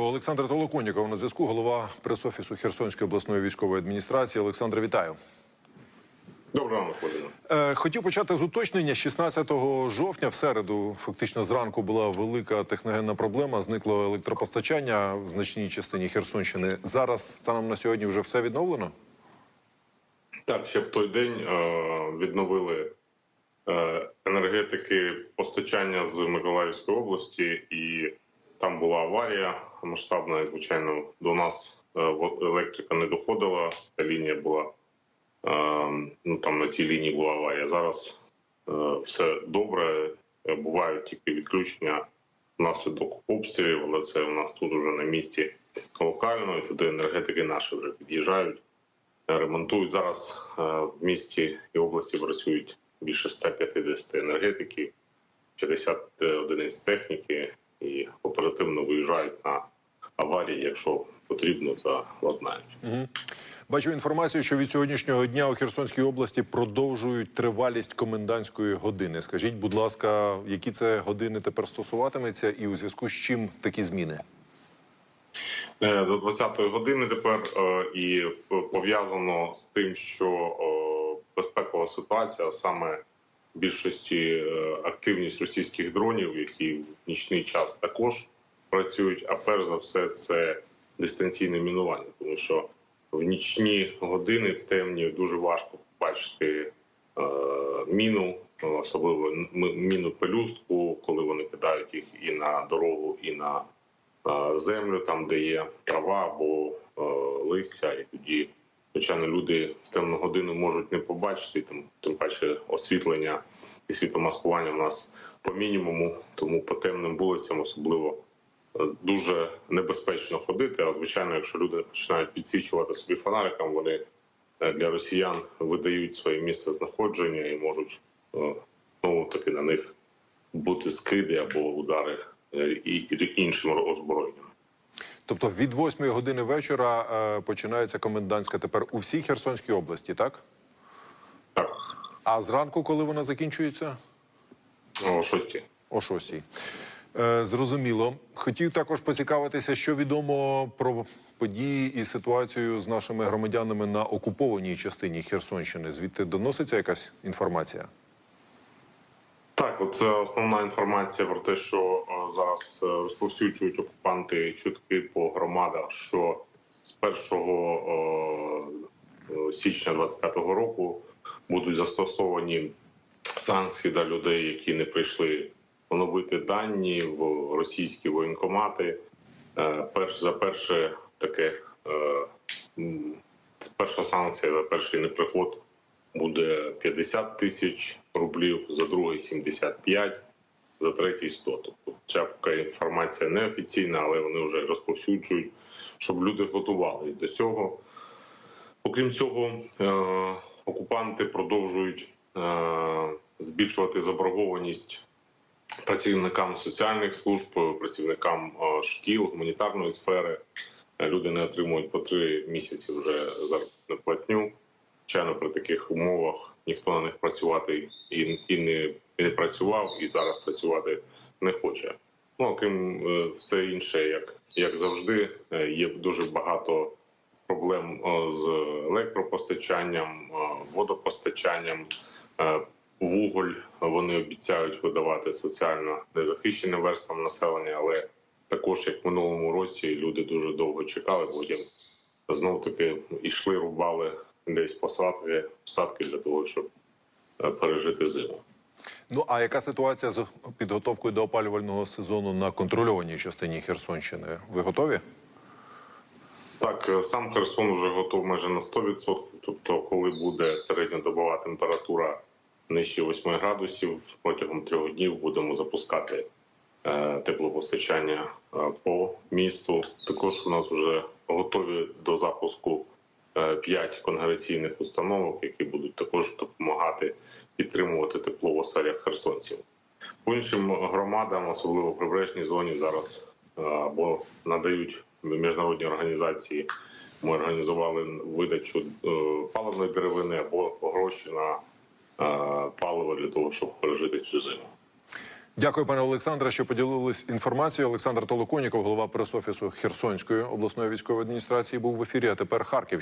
Олександр Толоконіков на зв'язку, голова прес-офісу Херсонської обласної військової адміністрації. Олександр, вітаю. Доброго ранку. Е, хотів почати з уточнення. 16 жовтня, в середу, фактично зранку була велика техногенна проблема. Зникло електропостачання в значній частині Херсонщини. Зараз станом на сьогодні вже все відновлено. Так, ще в той день е, відновили е, енергетики постачання з Миколаївської області, і була аварія масштабна. І, звичайно, до нас е, електрика не доходила. Та лінія була е, ну там на цій лінії була аварія. Зараз е, все добре. Бувають тільки відключення внаслідок обстрілів, але це у нас тут уже на місці локально. І туди енергетики наші вже під'їжджають. ремонтують зараз в місті і області працюють більше 150 енергетиків, 50 одиниць техніки і оперативно виїжджають на аварії, якщо потрібно, та ладнають. Бачу інформацію, що від сьогоднішнього дня у Херсонській області продовжують тривалість комендантської години. Скажіть, будь ласка, які це години тепер стосуватиметься, і у зв'язку з чим такі зміни? Е, До 20-ї години тепер е, і пов'язано з тим, що е, безпекова ситуація, саме більшості е, активність російських дронів, які в нічний час також працюють. А перш за все, це дистанційне мінування, тому що в нічні години в темні дуже важко побачити е, міну, особливо міну пелюстку, коли вони кидають їх і на дорогу, і на е, землю, там де є трава або е, листя, і тоді, звичайно, люди в темну годину можуть не побачити. Тим, тим паче освітлення і світомаскування в нас по мінімуму, тому по темним вулицям особливо е, дуже небезпечно ходити. А звичайно, якщо люди починають підсвічувати собі фонариком, вони е, для росіян видають своє місце знаходження і можуть е, знову таки на них бути скиди або удари і іншим озброєнням. Тобто від 8 години вечора е, починається комендантська тепер у всій Херсонській області, так? Так, А зранку, коли вона закінчується? о шості. О 6. Е, зрозуміло. Хотів також поцікавитися, що відомо про події і ситуацію з нашими громадянами на окупованій частині Херсонщини. Звідти доноситься якась інформація? Так, оце основна інформація про те, що е, зараз е, розповсюджують окупанти чутки по громадах, що з 1 е, січня 25-го року будуть застосовані санкції для людей, які не прийшли оновити дані в російські воєнкомати. Перш за перше таке перша санкція за перший неприход буде 50 тисяч рублів, за другий 75, за третій 100. Тобто ця поки інформація неофіційна, але вони вже розповсюджують, щоб люди готувалися до цього. Окрім цього, е, окупанти продовжують е, збільшувати заборгованість працівникам соціальних служб, працівникам е, шкіл, гуманітарної сфери. Люди не отримують по три місяці вже заробітну платню. Звичайно, при таких умовах ніхто на них працювати і, і, не, і не працював, і зараз працювати не хоче. Ну окрім е, все інше, як, як завжди, е, є дуже багато проблем е, з електропостачанням, водопостачанням. Вуголь вони обіцяють видавати соціально незахищеним верствам населення, але також як в минулому році люди дуже довго чекали, потім знов таки йшли, рубали десь посадки, посадки для того, щоб е, пережити зиму. Ну а яка ситуація з підготовкою до опалювального сезону на контрольованій частині Херсонщини? Ви готові? Так, е, сам Херсон вже готов майже на 100%. Тобто, коли буде середньодобова температура нижче 8 градусів, протягом трьох днів будемо запускати е, теплопостачання по місту. Також у нас вже готові до запуску 5 конгрегаційних установок, які будуть також допомагати підтримувати тепло в оселях херсонців. По іншим громадам, особливо в прибережній зоні, зараз е, або надають міжнародні організації. Ми організували видачу е, паливної деревини або гроші на е, паливо для того, щоб пережити цю зиму. Дякую, пане Олександре, що поділились інформацією. Олександр Толоконіков, голова прес-офісу Херсонської обласної військової адміністрації, був в ефірі. А тепер Харків.